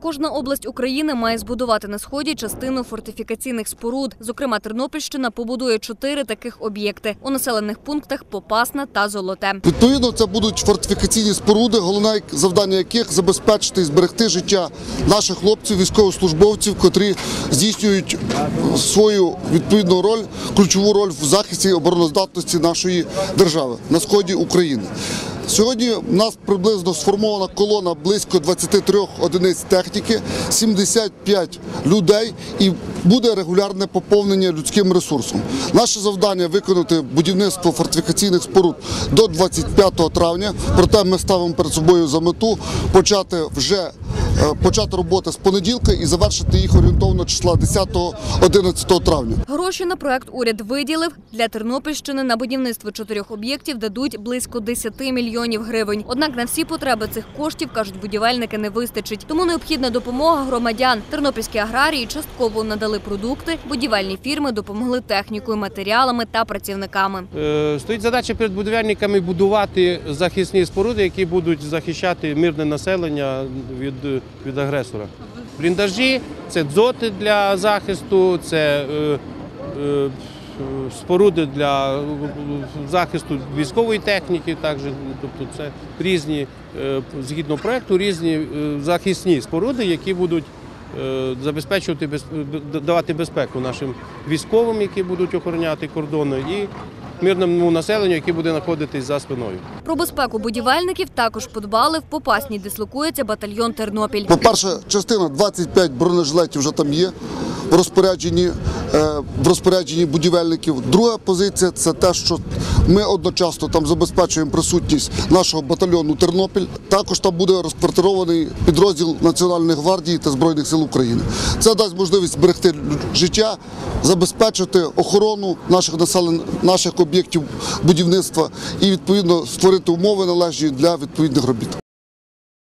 Кожна область України має збудувати на сході частину фортифікаційних споруд. Зокрема, Тернопільщина побудує чотири таких об'єкти у населених пунктах Попасна та Золоте. Відповідно, це будуть фортифікаційні споруди, головне завдання яких забезпечити і зберегти життя наших хлопців, військовослужбовців, котрі здійснюють свою відповідну роль, ключову роль в захисті обороноздатності нашої держави на сході України. Сьогодні в нас приблизно сформована колона близько 23 одиниць техніки, 75 людей і буде регулярне поповнення людським ресурсом. Наше завдання виконати будівництво фортифікаційних споруд до 25 травня. Проте ми ставимо перед собою за мету почати вже почати роботи з понеділка і завершити їх орієнтовно числа 10-11 травня. Гроші на проект уряд виділив для Тернопільщини на будівництво чотирьох об'єктів дадуть близько 10 мільйонів гривень. Однак на всі потреби цих коштів кажуть будівельники не вистачить. Тому необхідна допомога громадян. Тернопільські аграрії частково надали продукти. Будівельні фірми допомогли технікою, матеріалами та працівниками. Е, Стоїть задача перед будівельниками будувати захисні споруди, які будуть захищати мирне населення від, від агресора. Бліндажі це дзоти для захисту, це е, е, споруди для захисту військової техніки, також, тобто це різні, е, згідно проекту, різні е, захисні споруди, які будуть е, забезпечувати без- давати безпеку нашим військовим, які будуть охороняти кордони, і мирному населенню, яке буде знаходитись за спиною. Про безпеку будівельників також подбали. В Попасній дислокується батальйон Тернопіль. По-перше, частина 25 бронежилетів вже там є в розпорядженні, е, в розпорядженні будівельників. Друга позиція це те, що ми одночасно там забезпечуємо присутність нашого батальйону Тернопіль. Також там буде розквартирований підрозділ Національної гвардії та Збройних сил України. Це дасть можливість зберегти життя, забезпечити охорону наших населень, наших об'єктів будівництва і відповідно створити умови належні для відповідних робіт.